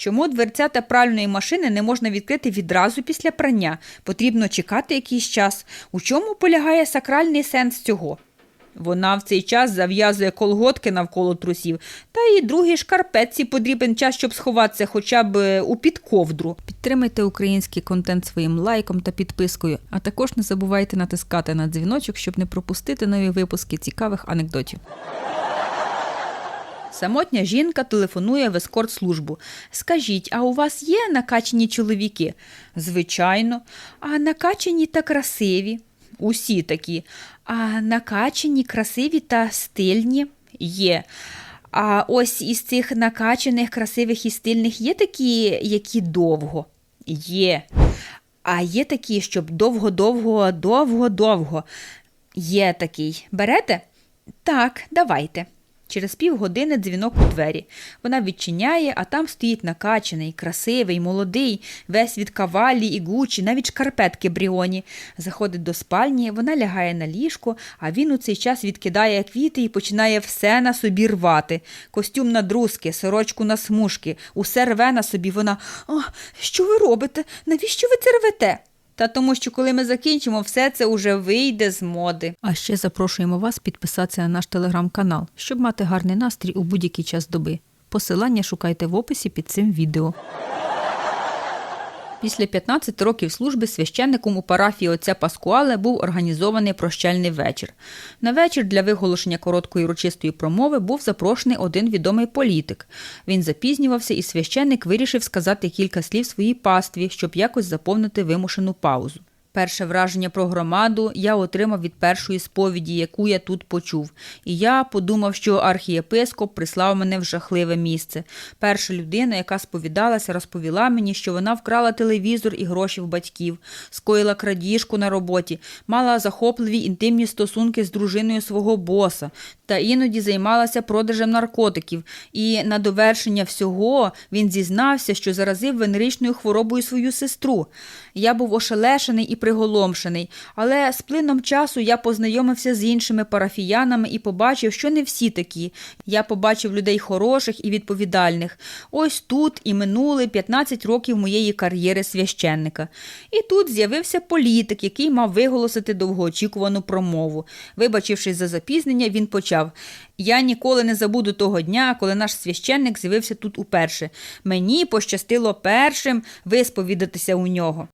Чому дверцята пральної машини не можна відкрити відразу після прання? Потрібно чекати якийсь час. У чому полягає сакральний сенс цього? Вона в цей час зав'язує колготки навколо трусів, та і другій шкарпетці потрібен час, щоб сховатися хоча б е, у під ковдру. Підтримайте український контент своїм лайком та підпискою, а також не забувайте натискати на дзвіночок, щоб не пропустити нові випуски цікавих анекдотів. Самотня жінка телефонує в ескорт-службу. Скажіть, а у вас є накачані чоловіки? Звичайно. А накачані та красиві? Усі такі. А накачані, красиві та стильні? Є. А ось із цих накачаних, красивих і стильних є такі, які довго? Є. А є такі, щоб довго-довго, довго-довго. Є такий. Берете? Так, давайте. Через півгодини дзвінок у двері. Вона відчиняє, а там стоїть накачаний, красивий, молодий, весь від кавалі і гучі, навіть шкарпетки бріоні. Заходить до спальні, вона лягає на ліжко, а він у цей час відкидає квіти і починає все на собі рвати. Костюм на друзки, сорочку на смужки, усе рве на собі. Вона «А, що ви робите? Навіщо ви це рвете? Та тому, що коли ми закінчимо, все це уже вийде з моди. А ще запрошуємо вас підписатися на наш телеграм-канал, щоб мати гарний настрій у будь-який час доби. Посилання шукайте в описі під цим відео. Після 15 років служби священником у парафії отця Паскуале був організований прощальний вечір. На вечір для виголошення короткої урочистої промови був запрошений один відомий політик. Він запізнювався, і священник вирішив сказати кілька слів своїй пастві, щоб якось заповнити вимушену паузу. Перше враження про громаду я отримав від першої сповіді, яку я тут почув. І я подумав, що архієпископ прислав мене в жахливе місце. Перша людина, яка сповідалася, розповіла мені, що вона вкрала телевізор і гроші в батьків, скоїла крадіжку на роботі, мала захопливі інтимні стосунки з дружиною свого боса та іноді займалася продажем наркотиків. І на довершення всього він зізнався, що заразив венеричною хворобою свою сестру. Я був ошелешений і приголомшений, але з плином часу я познайомився з іншими парафіянами і побачив, що не всі такі. Я побачив людей хороших і відповідальних. Ось тут і минули 15 років моєї кар'єри священника. І тут з'явився політик, який мав виголосити довгоочікувану промову. Вибачившись за запізнення, він почав. Я ніколи не забуду того дня, коли наш священник з'явився тут уперше. Мені пощастило першим висповідатися у нього.